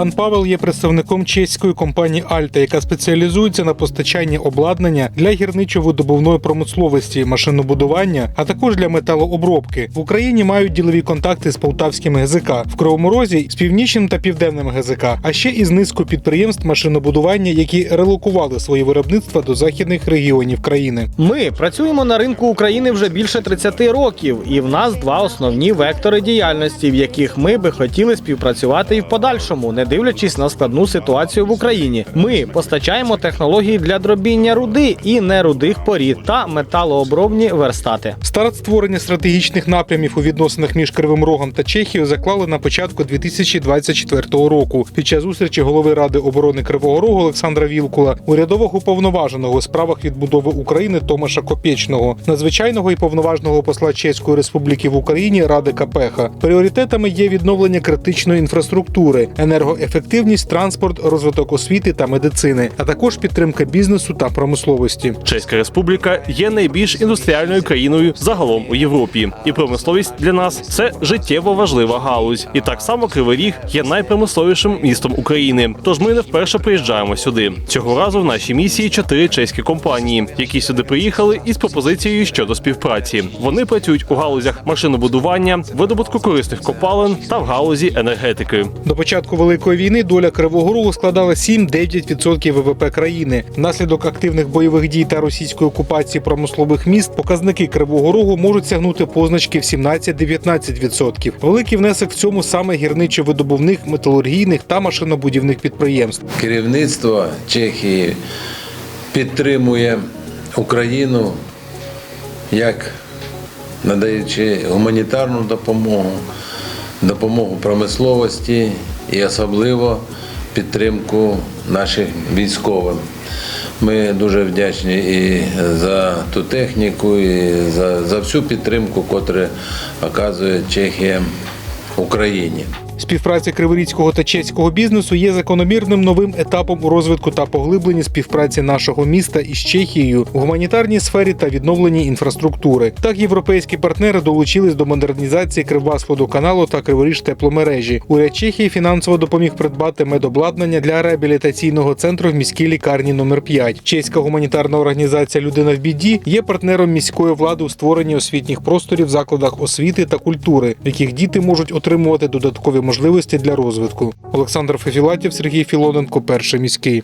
Пан Павел є представником чеської компанії Альта, яка спеціалізується на постачанні обладнання для гірничо-видобувної промисловості, машинобудування, а також для металообробки. В Україні мають ділові контакти з полтавськими ГЗК, в Кривому Розі з північним та південним ГЗК, а ще із низкою підприємств машинобудування, які релокували свої виробництва до західних регіонів країни. Ми працюємо на ринку України вже більше 30 років, і в нас два основні вектори діяльності, в яких ми би хотіли співпрацювати і в подальшому, не дивлячись на складну ситуацію в Україні. Ми постачаємо технології для дробіння руди і нерудих порід та металообробні верстати. Старт створення стратегічних напрямів у відносинах між Кривим Рогом та Чехією заклали на початку 2024 року. Під час зустрічі голови Ради оборони Кривого Рогу Олександра Вілкула, урядового уповноваженого у справах відбудови України Томаша Копєчного, надзвичайного і повноважного посла Чеської Республіки в Україні Ради Капеха. Пріоритетами є відновлення критичної інфраструктури, енергоефективність, транспорт, розвиток освіти та медицини, а також підтримка бізнесу та промисловості. Чеська Республіка є найбільш індустріальною країною загалом у Європі, і промисловість для нас це життєво важлива галузь. І так само Кривий Ріг є найпромисловішим містом України. Тож ми не вперше приїжджаємо сюди. Цього разу в нашій місії чотири чеські компанії, які сюди приїхали із пропозицією щодо співпраці. Вони працюють у галузях машинобудування, видобутку корисних копалин та в галузі енергетики. До початку великої війни доля Кривого Рогу складала 7-9% ВВП країни. Внаслідок активних бойових дій та російської окупації промислових міст показники Кривого Рогу можуть сягнути позначки в 17-19%. Великий внесок в цьому саме гірничо-видобувних, металургійних та машинобудівних підприємств. Керівництво Чехії підтримує Україну як надаючи гуманітарну допомогу, допомогу промисловості і особливо підтримку нашим військовим. Ми дуже вдячні і за ту техніку, і за, за всю підтримку, яку оказує Чехія Україні. Співпраця криворізького та чеського бізнесу є закономірним новим етапом у розвитку та поглибленні співпраці нашого міста із Чехією в гуманітарній сфері та відновленні інфраструктури. Так європейські партнери долучились до модернізації Кривбасводоканалу та Криворіж тепломережі. Уряд Чехії фінансово допоміг придбати медобладнання для реабілітаційного центру в міській лікарні номер 5 Чеська гуманітарна організація Людина в біді є партнером міської влади у створенні освітніх просторів в закладах освіти та культури, в яких діти можуть отримувати додаткові можливості для розвитку. Олександр Фефілатів, Сергій Філоненко, перший міський.